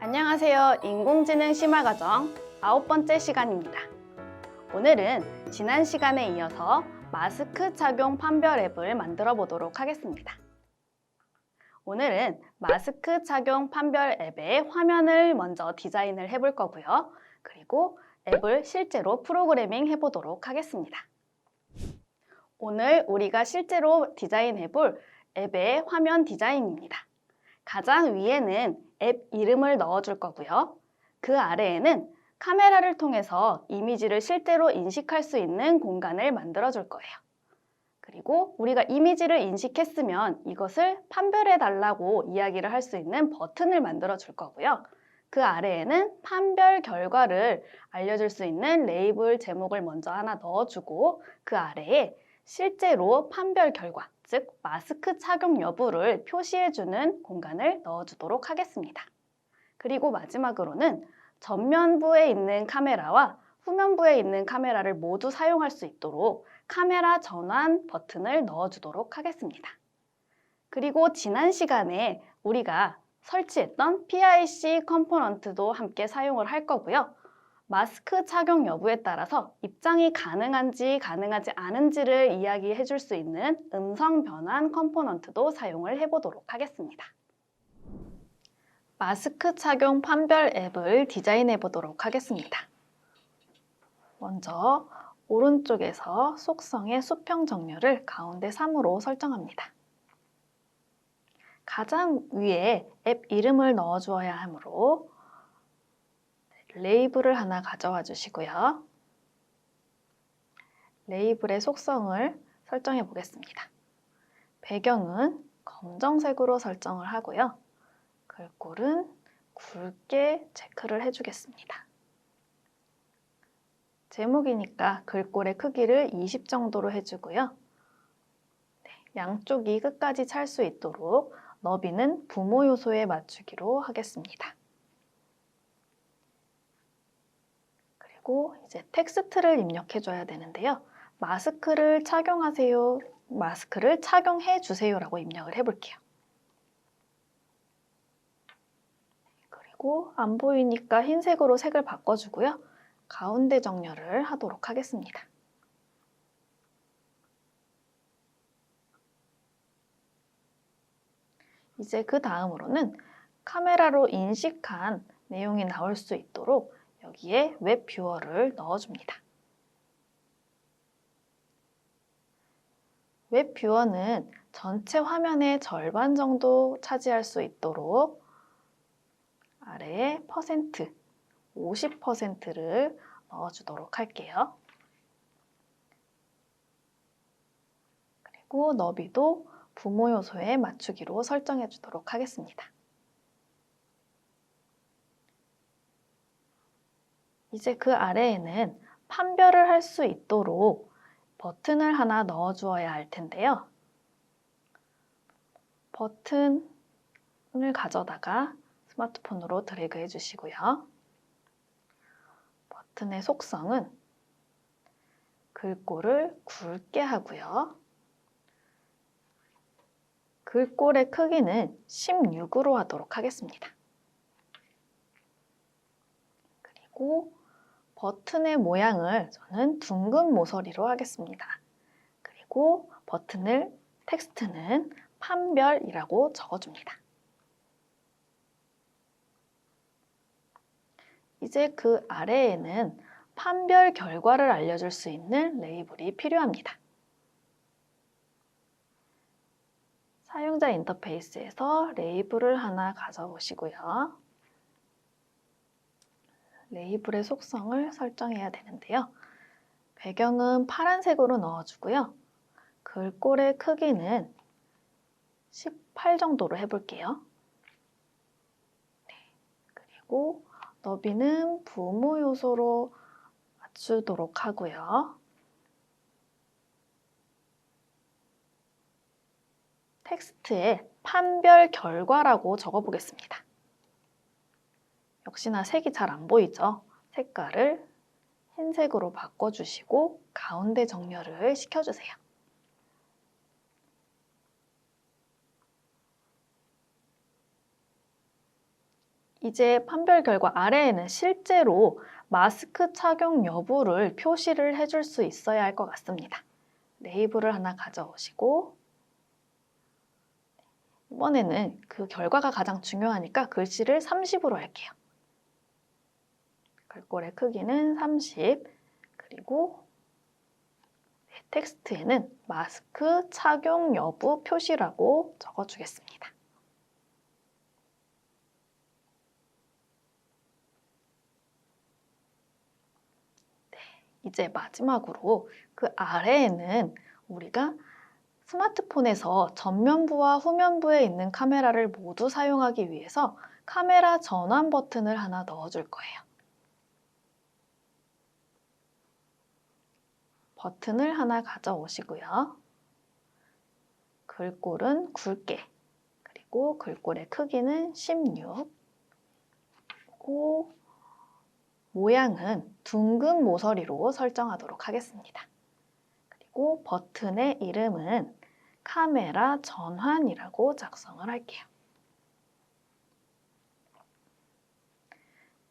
안녕하세요. 인공지능 심화 과정 아홉 번째 시간입니다. 오늘은 지난 시간에 이어서 마스크 착용 판별 앱을 만들어 보도록 하겠습니다. 오늘은 마스크 착용 판별 앱의 화면을 먼저 디자인을 해볼 거고요. 그리고 앱을 실제로 프로그래밍 해보도록 하겠습니다. 오늘 우리가 실제로 디자인해 볼 앱의 화면 디자인입니다. 가장 위에는 앱 이름을 넣어줄 거고요. 그 아래에는 카메라를 통해서 이미지를 실제로 인식할 수 있는 공간을 만들어 줄 거예요. 그리고 우리가 이미지를 인식했으면 이것을 판별해 달라고 이야기를 할 수 있는 버튼을 만들어 줄 거고요. 그 아래에는 판별 결과를 알려줄 수 있는 레이블 제목을 먼저 하나 넣어주고 그 아래에 실제로 판별 결과, 즉 마스크 착용 여부를 표시해주는 공간을 넣어주도록 하겠습니다. 그리고 마지막으로는 전면부에 있는 카메라와 후면부에 있는 카메라를 모두 사용할 수 있도록 카메라 전환 버튼을 넣어주도록 하겠습니다. 그리고 지난 시간에 우리가 설치했던 PIC 컴포넌트도 함께 사용을 할 거고요. 마스크 착용 여부에 따라서 입장이 가능한지 가능하지 않은지를 이야기해 줄 수 있는 음성 변환 컴포넌트도 사용을 해 보도록 하겠습니다. 마스크 착용 판별 앱을 디자인해 보도록 하겠습니다. 먼저 오른쪽에서 속성의 수평 정렬을 가운데 3으로 설정합니다. 가장 위에 앱 이름을 넣어 주어야 하므로 레이블을 하나 가져와 주시고요. 레이블의 속성을 설정해 보겠습니다. 배경은 검정색으로 설정을 하고요. 글꼴은 굵게 체크를 해주겠습니다. 제목이니까 글꼴의 크기를 20 정도로 해주고요. 네, 양쪽이 끝까지 찰 수 있도록 너비는 부모 요소에 맞추기로 하겠습니다. 그리고 이제 텍스트를 입력해 줘야 되는데요. 마스크를 착용하세요. 마스크를 착용해 주세요 라고 입력을 해 볼게요. 그리고 안 보이니까 흰색으로 색을 바꿔 주고요. 가운데 정렬을 하도록 하겠습니다. 이제 그 다음으로는 카메라로 인식한 내용이 나올 수 있도록 여기에 웹 뷰어를 넣어줍니다. 웹 뷰어는 전체 화면의 절반 정도 차지할 수 있도록 아래에 퍼센트 50%를 넣어주도록 할게요. 그리고 너비도 부모 요소에 맞추기로 설정해 주도록 하겠습니다. 이제 그 아래에는 판별을 할 수 있도록 버튼을 하나 넣어 주어야 할 텐데요. 버튼을 가져다가 스마트폰으로 드래그 해 주시고요. 버튼의 속성은 글꼴을 굵게 하고요. 글꼴의 크기는 16으로 하도록 하겠습니다. 그리고 버튼의 모양을 저는 둥근 모서리로 하겠습니다. 그리고 버튼을 텍스트는 판별이라고 적어줍니다. 이제 그 아래에는 판별 결과를 알려줄 수 있는 레이블이 필요합니다. 사용자 인터페이스에서 레이블을 하나 가져오시고요. 레이블의 속성을 설정해야 되는데요. 배경은 파란색으로 넣어주고요. 글꼴의 크기는 18 정도로 해볼게요. 네, 그리고 너비는 부모 요소로 맞추도록 하고요. 텍스트에 판별 결과라고 적어보겠습니다. 역시나 색이 잘 안 보이죠? 색깔을 흰색으로 바꿔주시고 가운데 정렬을 시켜주세요. 이제 판별 결과 아래에는 실제로 마스크 착용 여부를 표시를 해줄 수 있어야 할 것 같습니다. 레이블을 하나 가져오시고 이번에는 그 결과가 가장 중요하니까 글씨를 30으로 할게요. 글꼴의 크기는 30 그리고 네, 텍스트에는 마스크 착용 여부 표시라고 적어주겠습니다. 이제 마지막으로 그 아래에는 우리가 스마트폰에서 전면부와 후면부에 있는 카메라를 모두 사용하기 위해서 카메라 전환 버튼을 하나 넣어줄 거예요. 버튼을 하나 가져오시고요. 글꼴은 굵게, 그리고 글꼴의 크기는 16, 그리고 모양은 둥근 모서리로 설정하도록 하겠습니다. 그리고 버튼의 이름은 카메라 전환이라고 작성을 할게요.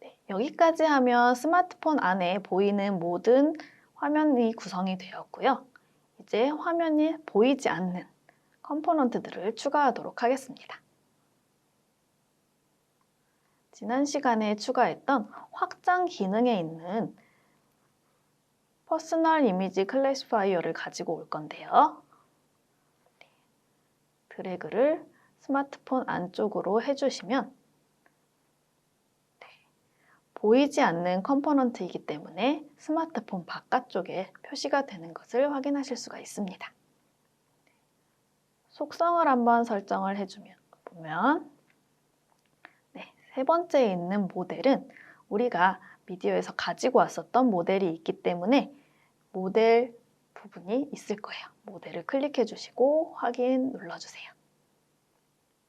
네, 여기까지 하면 스마트폰 안에 보이는 모든 화면이 구성이 되었고요. 이제 화면이 보이지 않는 컴포넌트들을 추가하도록 하겠습니다. 지난 시간에 추가했던 확장 기능에 있는 퍼스널 이미지 클래시파이어를 가지고 올 건데요. 드래그를 스마트폰 안쪽으로 해주시면 네, 보이지 않는 컴포넌트이기 때문에 스마트폰 바깥쪽에 표시가 되는 것을 확인하실 수가 있습니다. 속성을 한번 설정을 해주면 보면 세 번째에 있는 모델은 우리가 미디어에서 가지고 왔었던 모델이 있기 때문에 모델 부분이 있을 거예요. 모델을 클릭해 주시고 확인 눌러주세요.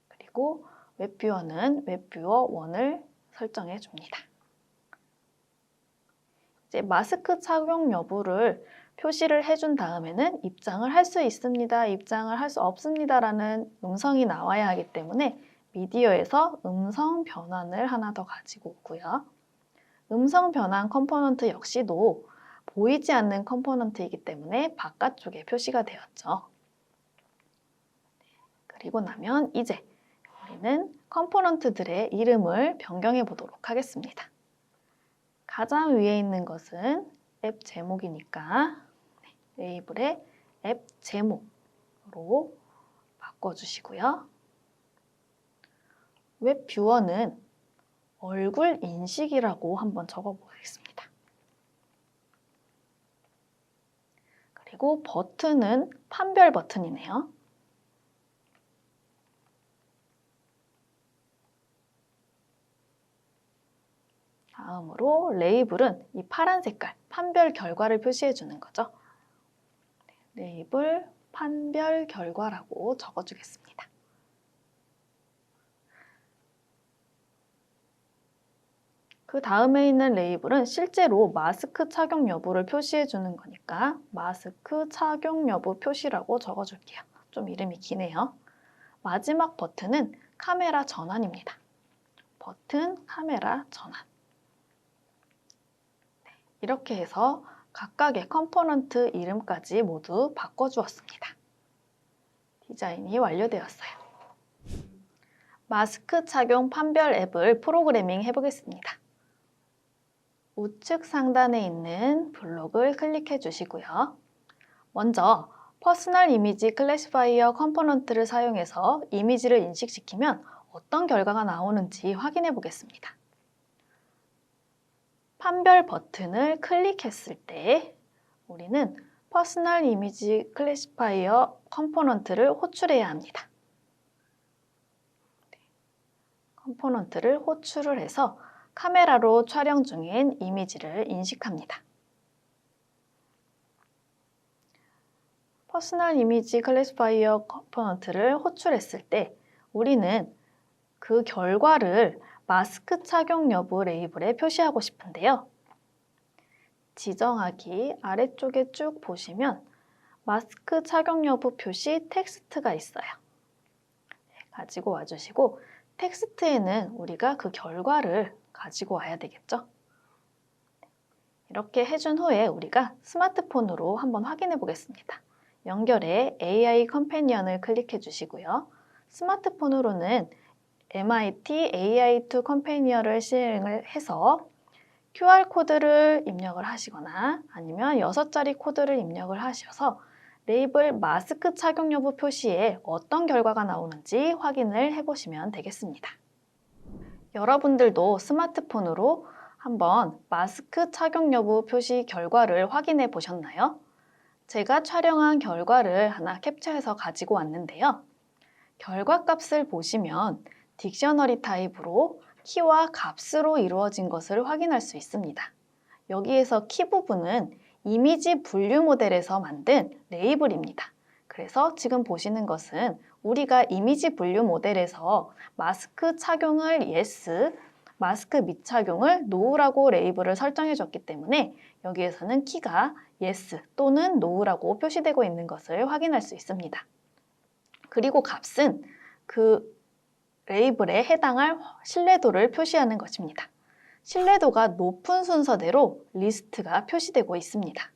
그리고 웹뷰어는 웹뷰어 1을 설정해 줍니다. 이제 마스크 착용 여부를 표시를 해준 다음에는 입장을 할 수 있습니다, 입장을 할 수 없습니다 라는 음성이 나와야 하기 때문에 미디어에서 음성 변환을 하나 더 가지고 오고요. 음성 변환 컴포넌트 역시도 보이지 않는 컴포넌트이기 때문에 바깥쪽에 표시가 되었죠. 그리고 나면 이제 우리는 컴포넌트들의 이름을 변경해 보도록 하겠습니다. 가장 위에 있는 것은 앱 제목이니까 네, 레이블의 앱 제목으로 바꿔주시고요. 웹 뷰어는 얼굴 인식이라고 한번 적어보겠습니다. 그리고 버튼은 판별 버튼이네요. 다음으로 레이블은 이 파란 색깔 판별 결과를 표시해 주는 거죠. 네, 레이블 판별 결과라고 적어주겠습니다. 그 다음에 있는 레이블은 실제로 마스크 착용 여부를 표시해 주는 거니까 마스크 착용 여부 표시라고 적어줄게요. 좀 이름이 기네요. 마지막 버튼은 카메라 전환입니다. 버튼 카메라 전환. 네, 이렇게 해서 각각의 컴포넌트 이름까지 모두 바꿔주었습니다. 디자인이 완료되었어요. 마스크 착용 판별 앱을 프로그래밍 해보겠습니다. 우측 상단에 있는 블록을 클릭해 주시고요. 먼저 퍼스널 이미지 클래시파이어 컴포넌트를 사용해서 이미지를 인식시키면 어떤 결과가 나오는지 확인해 보겠습니다. 판별 버튼을 클릭했을 때 우리는 퍼스널 이미지 클래시파이어 컴포넌트를 호출해야 합니다. 컴포넌트를 호출을 해서 카메라로 촬영 중인 이미지를 인식합니다. 퍼스널 이미지 클래시파이어 컴포넌트를 호출했을 때 우리는 그 결과를 마스크 착용 여부 레이블에 표시하고 싶은데요. 지정하기 아래쪽에 쭉 보시면 마스크 착용 여부 표시 텍스트가 있어요. 네, 가지고 와주시고 텍스트에는 우리가 그 결과를 가지고 와야 되겠죠. 이렇게 해준 후에 우리가 스마트폰으로 한번 확인해 보겠습니다. 연결해 AI 컴패니언을 클릭해 주시고요. 스마트폰으로는 MIT AI2 컴패니언을 실행을 해서 QR코드를 입력을 하시거나 아니면 6자리 코드를 입력을 하셔서 레이블 마스크 착용 여부 표시에 어떤 결과가 나오는지 확인을 해보시면 되겠습니다. 여러분들도 스마트폰으로 한번 마스크 착용 여부 표시 결과를 확인해 보셨나요? 제가 촬영한 결과를 하나 캡처해서 가지고 왔는데요. 결과 값을 보시면 딕셔너리 타입으로 키와 값으로 이루어진 것을 확인할 수 있습니다. 여기에서 키 부분은 이미지 분류 모델에서 만든 레이블입니다. 그래서 지금 보시는 것은 우리가 이미지 분류 모델에서 마스크 착용을 yes, 마스크 미착용을 no라고 레이블을 설정해 줬기 때문에 여기에서는 키가 yes 또는 no라고 표시되고 있는 것을 확인할 수 있습니다. 그리고 값은 그 레이블에 해당할 신뢰도를 표시하는 것입니다. 신뢰도가 높은 순서대로 리스트가 표시되고 있습니다.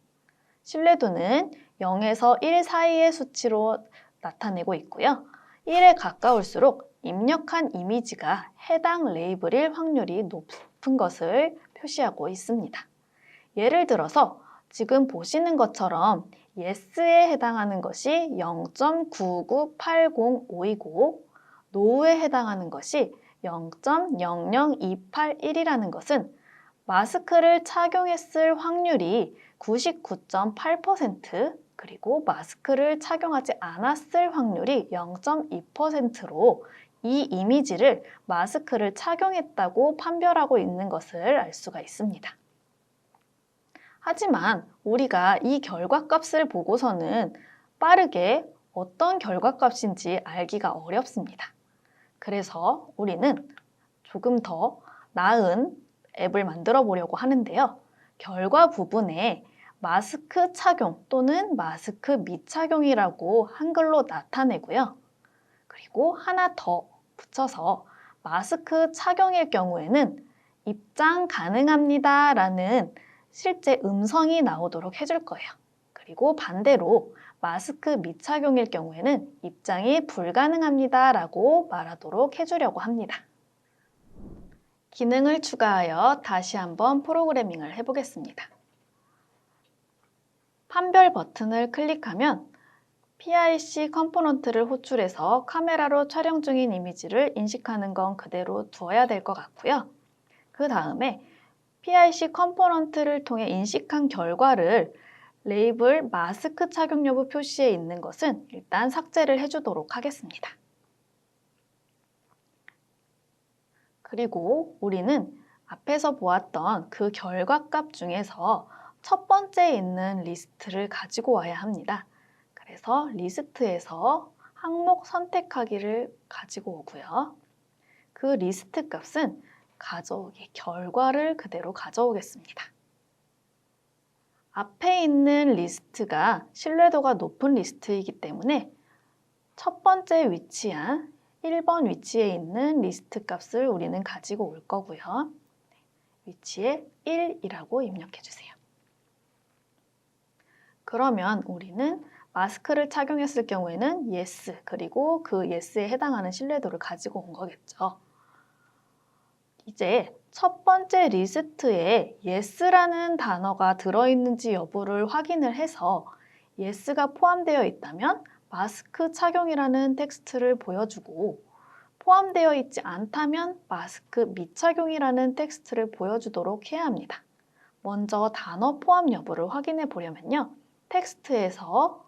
신뢰도는 0에서 1 사이의 수치로 나타내고 있고요. 1에 가까울수록 입력한 이미지가 해당 레이블일 확률이 높은 것을 표시하고 있습니다. 예를 들어서 지금 보시는 것처럼 yes에 해당하는 것이 0.99805이고 no에 해당하는 것이 0.00281이라는 것은 마스크를 착용했을 확률이 99.8% 그리고 마스크를 착용하지 않았을 확률이 0.2%로 이 이미지를 마스크를 착용했다고 판별하고 있는 것을 알 수가 있습니다. 하지만 우리가 이 결과값을 보고서는 빠르게 어떤 결과값인지 알기가 어렵습니다. 그래서 우리는 조금 더 나은 앱을 만들어 보려고 하는데요. 결과 부분에 마스크 착용 또는 마스크 미착용이라고 한글로 나타내고요. 그리고 하나 더 붙여서 마스크 착용일 경우에는 입장 가능합니다 라는 실제 음성이 나오도록 해줄 거예요. 그리고 반대로 마스크 미착용일 경우에는 입장이 불가능합니다 라고 말하도록 해주려고 합니다. 기능을 추가하여 다시 한번 프로그래밍을 해보겠습니다. 판별 버튼을 클릭하면 PIC 컴포넌트를 호출해서 카메라로 촬영 중인 이미지를 인식하는 건 그대로 두어야 될 것 같고요. 그 다음에 PIC 컴포넌트를 통해 인식한 결과를 레이블 마스크 착용 여부 표시에 있는 것은 일단 삭제를 해주도록 하겠습니다. 그리고 우리는 앞에서 보았던 그 결과값 중에서 첫 번째에 있는 리스트를 가지고 와야 합니다. 그래서 리스트에서 항목 선택하기를 가지고 오고요. 그 리스트 값은 가져오기 결과를 그대로 가져오겠습니다. 앞에 있는 리스트가 신뢰도가 높은 리스트이기 때문에 첫 번째 위치한 1번 위치에 있는 리스트 값을 우리는 가지고 올 거고요. 위치에 1이라고 입력해 주세요. 그러면 우리는 마스크를 착용했을 경우에는 yes 그리고 그 yes에 해당하는 신뢰도를 가지고 온 거겠죠. 이제 첫 번째 리스트에 yes라는 단어가 들어있는지 여부를 확인을 해서 yes가 포함되어 있다면 마스크 착용이라는 텍스트를 보여주고 포함되어 있지 않다면 마스크 미착용이라는 텍스트를 보여주도록 해야 합니다. 먼저 단어 포함 여부를 확인해 보려면요. 텍스트에서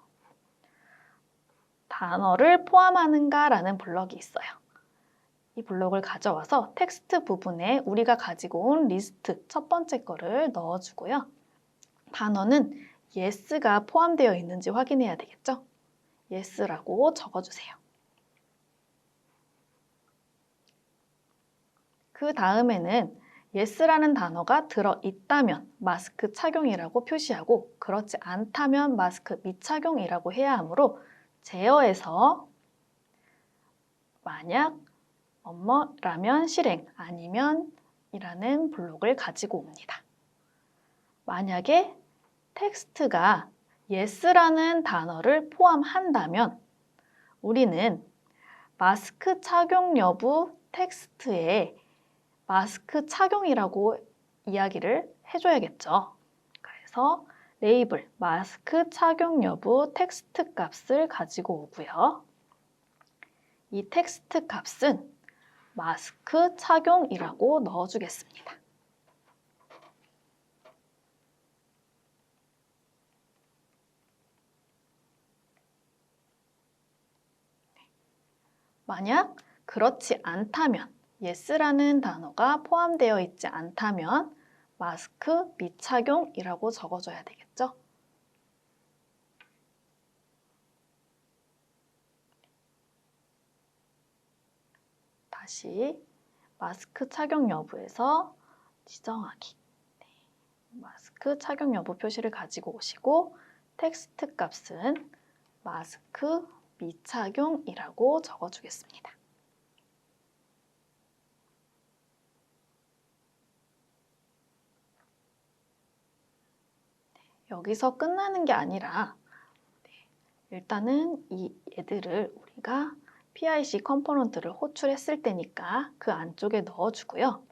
단어를 포함하는가 라는 블럭이 있어요. 이 블록을 가져와서 텍스트 부분에 우리가 가지고 온 리스트 첫 번째 거를 넣어주고요. 단어는 yes가 포함되어 있는지 확인해야 되겠죠? yes라고 적어주세요. 그 다음에는 yes라는 단어가 들어있다면 마스크 착용이라고 표시하고 그렇지 않다면 마스크 미착용이라고 해야 하므로 제어에서 만약 뭐뭐라면 실행 아니면 이라는 블록을 가지고 옵니다. 만약에 텍스트가 yes라는 단어를 포함한다면 우리는 마스크 착용 여부 텍스트에 마스크 착용이라고 이야기를 해줘야겠죠. 그래서 레이블 마스크 착용 여부 텍스트 값을 가지고 오고요. 이 텍스트 값은 마스크 착용이라고 넣어주겠습니다. 만약 그렇지 않다면 yes라는 단어가 포함되어 있지 않다면 마스크 미착용이라고 적어줘야 되겠죠? 다시 마스크 착용 여부에서 지정하기. 네. 마스크 착용 여부 표시를 가지고 오시고 텍스트 값은 마스크 미착용이라고 적어주겠습니다. 여기서 끝나는 게 아니라 네, 일단은 이 얘들을 우리가 PIC 컴포넌트를 호출했을 때니까 그 안쪽에 넣어주고요.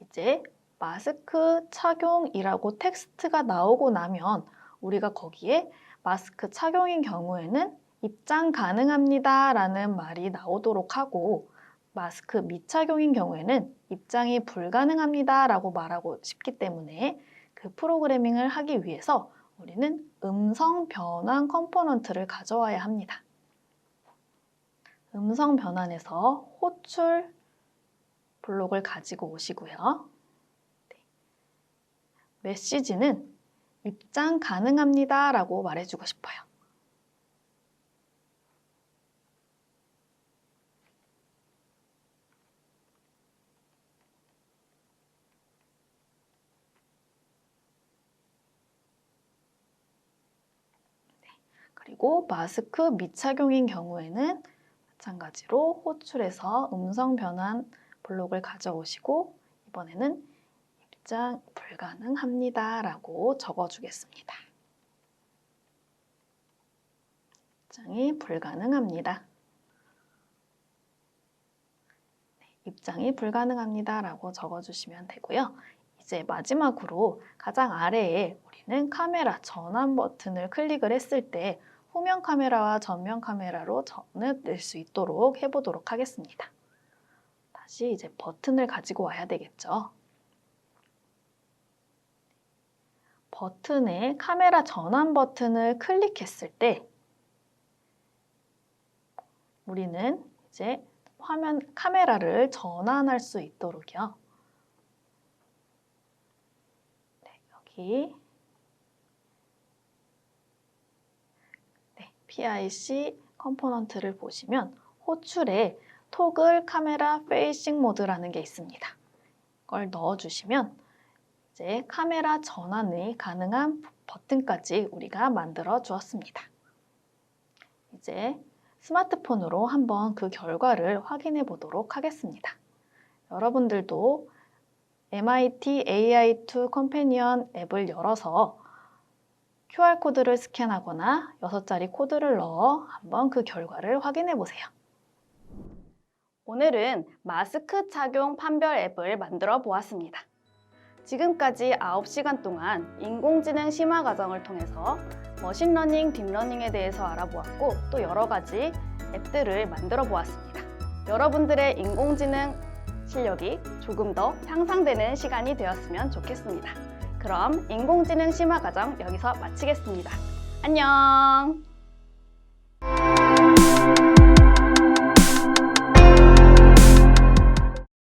이제 마스크 착용이라고 텍스트가 나오고 나면 우리가 거기에 마스크 착용인 경우에는 입장 가능합니다 라는 말이 나오도록 하고 마스크 미착용인 경우에는 입장이 불가능합니다 라고 말하고 싶기 때문에 그 프로그래밍을 하기 위해서 우리는 음성 변환 컴포넌트를 가져와야 합니다. 음성 변환에서 호출 블록을 가지고 오시고요. 네. 메시지는 입장 가능합니다 라고 말해주고 싶어요. 그리고 마스크 미착용인 경우에는 마찬가지로 호출해서 음성 변환 블록을 가져오시고 이번에는 입장 불가능합니다 라고 적어주겠습니다. 입장이 불가능합니다. 네, 입장이 불가능합니다 라고 적어주시면 되고요. 이제 마지막으로 가장 아래에 우리는 카메라 전환 버튼을 클릭을 했을 때 후면 카메라와 전면 카메라로 전을 낼 수 있도록 해보도록 하겠습니다. 다시 이제 버튼을 가지고 와야 되겠죠. 버튼에 카메라 전환 버튼을 클릭했을 때 우리는 이제 화면 카메라를 전환할 수 있도록요. 네, 여기 PIC 컴포넌트를 보시면 호출에 토글 카메라 페이싱 모드라는 게 있습니다. 그걸 넣어주시면 이제 카메라 전환이 가능한 버튼까지 우리가 만들어 주었습니다. 이제 스마트폰으로 한번 그 결과를 확인해 보도록 하겠습니다. 여러분들도 MIT AI2 컴패니언 앱을 열어서 QR코드를 스캔하거나 6자리 코드를 넣어 한번 그 결과를 확인해 보세요. 오늘은 마스크 착용 판별 앱을 만들어 보았습니다. 지금까지 9시간 동안 인공지능 심화 과정을 통해서 머신러닝, 딥러닝에 대해서 알아보았고 또 여러 가지 앱들을 만들어 보았습니다. 여러분들의 인공지능 실력이 조금 더 향상되는 시간이 되었으면 좋겠습니다. 그럼 인공지능 심화 과정 여기서 마치겠습니다. 안녕!